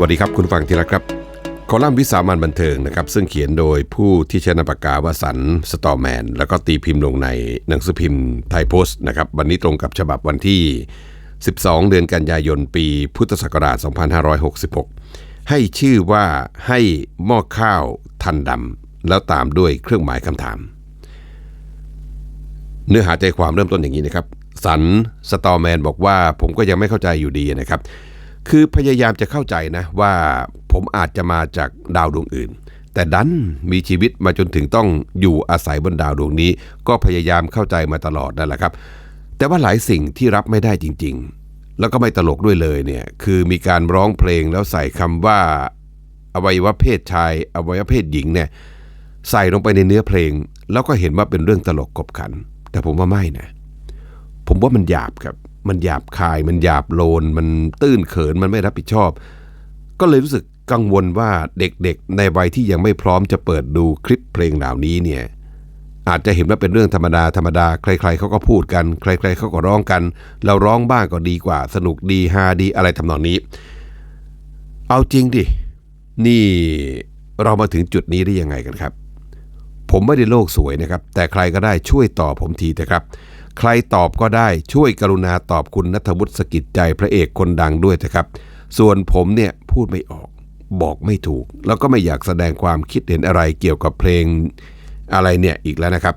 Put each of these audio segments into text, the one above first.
วัสดีครับคุณฟังที่รักครับ คอลัมน์วิสามันบันเทิงนะครับ ซึ่งเขียนโดยผู้ที่ใช้นามปากกาว่าสันสตอร์แมน แล้วก็ตีพิมพ์ลงในหนังสือพิมพ์ไทยโพสต์นะครับ วันนี้ตรงกับฉบับวันที่ 12 เดือนกันยายนปีพุทธศักราช 2566 ให้ชื่อว่าให้หม้อข้าวทันดำแล้วตามด้วยเครื่องหมายคำถาม เนื้อหาใจความเริ่มต้นอย่างนี้นะครับสันสตอร์แมนบอกว่าผมก็ยังไม่เข้าใจอยู่ดีนะครับ คือพยายามจะเข้าใจนะว่าผมอาจจะมาจากดาวดวงอื่น แต่ดันมีชีวิตมาจนถึงต้องอยู่อาศัยบนดาวดวงนี้ ก็พยายามเข้าใจมาตลอดนั่นแหละครับ แต่ว่าหลายสิ่งที่รับไม่ได้จริง ๆ แล้วก็ไม่ตลกด้วยเลยเนี่ยคือมีการร้องเพลงแล้วใส่คำว่า อวัยวะเพศชาย อวัยวะเพศหญิงเนี่ยใส่ลงไปในเนื้อเพลง แล้วก็เห็นว่าเป็นเรื่องตลกกบขัน แต่ผมว่าไม่นะ ผมว่ามันหยาบครับ มันหยาบคาย มันหยาบโลน มันตื้นเขิน มันไม่รับผิดชอบ ก็เลยรู้สึกกังวลว่าเด็กๆ ในวัยที่ยังไม่พร้อมจะเปิดดูคลิปเพลงเหล่านี้เนี่ย อาจจะเห็นว่าเป็นเรื่องธรรมดาธรรมดา ใคร ๆเขาก็พูดกัน ใคร ๆเขาก็ร้องกัน เราร้องบ้างก็ดีกว่า สนุกดีฮาดีอะไรทำนองนี้ เอาจริงดิ นี่เรามาถึงจุดนี้ได้ยังไงกันครับ ผมไม่ได้โลกสวยนะครับ แต่ใครก็ได้ช่วยตอบผมทีนะครับ ใครตอบก็ได้ช่วยกรุณาตอบคุณนัทวุฒิสกิจใจพระเอกคนดังด้วยนะครับ ส่วนผมเนี่ยพูดไม่ออกบอกไม่ถูก แล้วก็ไม่อยากแสดงความคิดเห็นอะไรเกี่ยวกับเพลงอะไรเนี่ยอีกแล้วนะครับ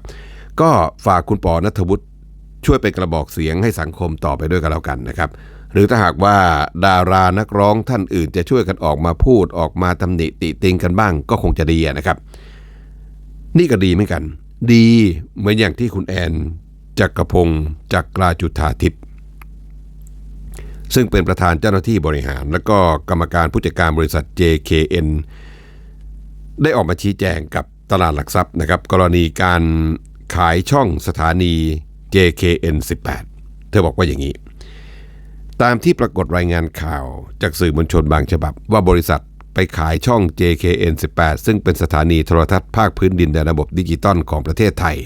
ก็ฝากคุณปอนัทวุฒิช่วยเป็นกระบอกเสียงให้สังคมต่อไปด้วยกันแล้วกันนะครับ หรือถ้าหากว่าดารานักร้องท่านอื่นจะช่วยกันออกมาพูดออกมาตำหนิติติงกันบ้างก็คงจะดีนะครับ นี่ก็ดีเหมือนกัน ดีเหมือนอย่างที่คุณแอนจักรพงศ์จักราจุธาทิพย์ซึ่งเป็นประธานเจ้าหน้าที่บริหาร และก็กรรมการผู้จัดการบริษัท JKN ได้ออกมาชี้แจงกับตลาดหลักทรัพย์นะครับ กรณีการขายช่องสถานี JKN 18 เธอบอกว่าอย่างนี้ ตามที่ปรากฏรายงานข่าวจากสื่อมวลชนบางฉบับว่าบริษัท ไปขายช่อง JKN 18 ซึ่งเป็นสถานีโทรทัศน์ภาคพื้นดินในระบบดิจิตอลของประเทศไทย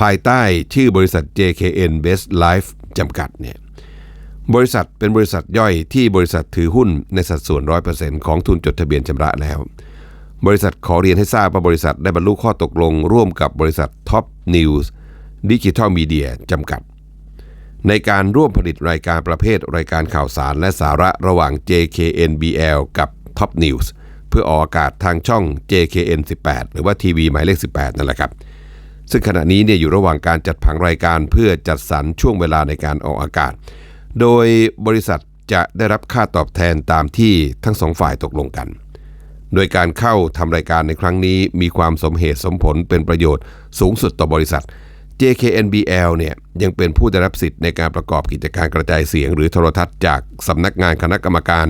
ภายใต้ชื่อบริษัท JKN Best Life จำกัดเนี่ยบริษัทเป็นบริษัทย่อยที่บริษัทถือหุ้นในสัดส่วน 100%ของทุนจดทะเบียนชำระแล้ว บริษัทขอเรียนให้ทราบว่าบริษัทได้บรรลุข้อตกลงร่วมกับบริษัท Top News Digital Media จำกัด ในการร่วมผลิตรายการประเภทรายการข่าวสารและสาระระหว่าง JKNBL กับ Top News เพื่อออกอากาศทางช่อง JKN 18 หรือว่าทีวีหมายเลข 18 นั่นแหละครับ ซึ่งขณะนี้เนี่ยอยู่ระหว่างการจัดผังรายการเพื่อจัดสรรช่วงเวลาในการออกอากาศ โดยบริษัทจะได้รับค่าตอบแทนตามที่ทั้งสองฝ่ายตกลงกัน โดยการเข้าทำรายการในครั้งนี้มีความสมเหตุสมผลเป็นประโยชน์สูงสุดต่อบริษัท JKNBL เนี่ยยังเป็นผู้ได้รับสิทธิ์ในการประกอบกิจการกระจายเสียง หรือโทรทัศน์จากสำนักงานคณะกรรมการ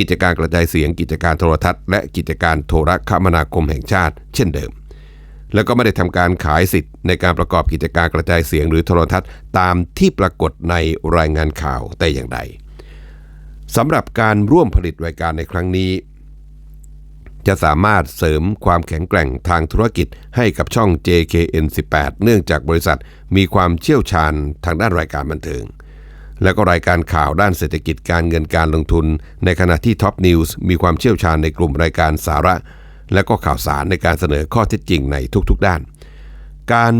กิจการกระจายเสียงกิจการโทรทัศน์ และกิจการโทรคมนาคมแห่งชาติ เช่นเดิม แล้วก็ไม่ได้ทำการขายสิทธิ์ในการประกอบกิจการกระจายเสียงหรือโทรทัศน์ ตามที่ปรากฏในรายงานข่าวแต่อย่างใดสำหรับการร่วมผลิตรายการในครั้งนี้ จะสามารถเสริมความแข็งแกร่งทางธุรกิจให้กับช่อง JKN 18 เนื่องจากบริษัทมีความเชี่ยวชาญทางด้านรายการบันเทิง และก็รายการข่าวด้านเศรษฐกิจการเงินการลงทุน ในขณะที่ Top News มีความเชี่ยวชาญในกลุ่มรายการสาระ และก็ข่าวสารในการเสนอข้อเท็จจริงในทุกๆด้าน การ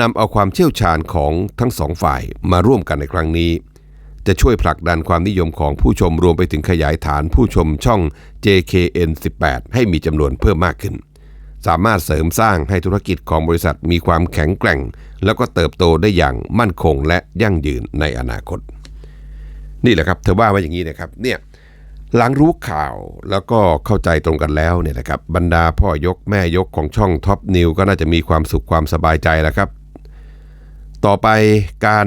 นำเอาความเชี่ยวชาญของทั้งสองฝ่ายมาร่วมกันในครั้งนี้ จะช่วยผลักดันความนิยมของผู้ชมรวมไปถึงขยายฐานผู้ชมช่อง JKN 18ให้มีจำนวนเพิ่มมากขึ้น สามารถเสริมสร้างให้ธุรกิจของบริษัทมีความแข็งแกร่ง แล้วก็เติบโตได้อย่างมั่นคงและยั่งยืนในอนาคต นี่แหละครับ เธอว่าไว้อย่างนี้นะครับเนี่ยหลังรู้ข่าวแล้วก็เข้าใจตรงกันแล้วเนี่ยนะครับบรรดาพ่อยกแม่ยกของช่องท็อปนิวก็น่าจะมีความสุขความสบายใจแล้วครับ ต่อไปการ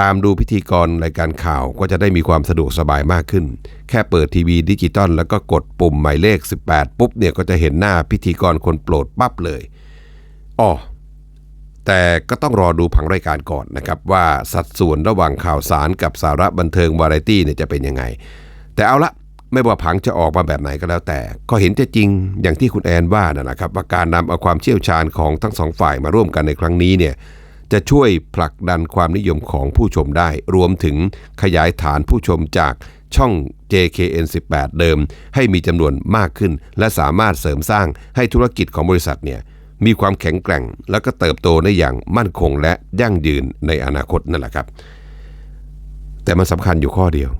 ตามดูพิธีกรรายการข่าวก็จะได้มีความสะดวกสบายมากขึ้น แค่เปิดทีวีดิจิตอลแล้วก็กดปุ่มหมายเลข 18 ปุ๊บเนี่ยก็จะเห็นหน้าพิธีกรคนโปรดปั๊บเลยอ๋อ แต่ก็ต้องรอดูผังรายการก่อนนะครับว่าสัดส่วนระหว่างข่าวสารกับสาระบันเทิงวาไรตี้เนี่ยจะเป็นยังไง แต่เอาละไม่ว่าผังจะออกมาแบบไหนก็แล้วแต่ ก็เห็นจะจริงอย่างที่คุณแอนว่านั่นแหละครับว่าการนำเอาความเชี่ยวชาญของทั้งสองฝ่ายมาร่วมกันในครั้งนี้เนี่ยจะช่วยผลักดันความนิยมของผู้ชมได้ รวมถึงขยายฐานผู้ชมจากช่อง JKN 18 เดิม ให้มีจำนวนมากขึ้น และสามารถเสริมสร้างให้ธุรกิจของบริษัทเนี่ย มีความแข็งแกร่ง แล้วก็เติบโตได้อย่างมั่นคงและยั่งยืนในอนาคตนั่นแหละครับ แต่มันสำคัญอยู่ข้อเดียว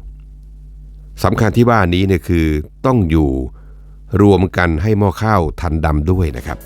สำคัญที่ว่านี้เนี่ยคือต้องอยู่รวมกันให้หม้อข้าวทันดำด้วยนะครับ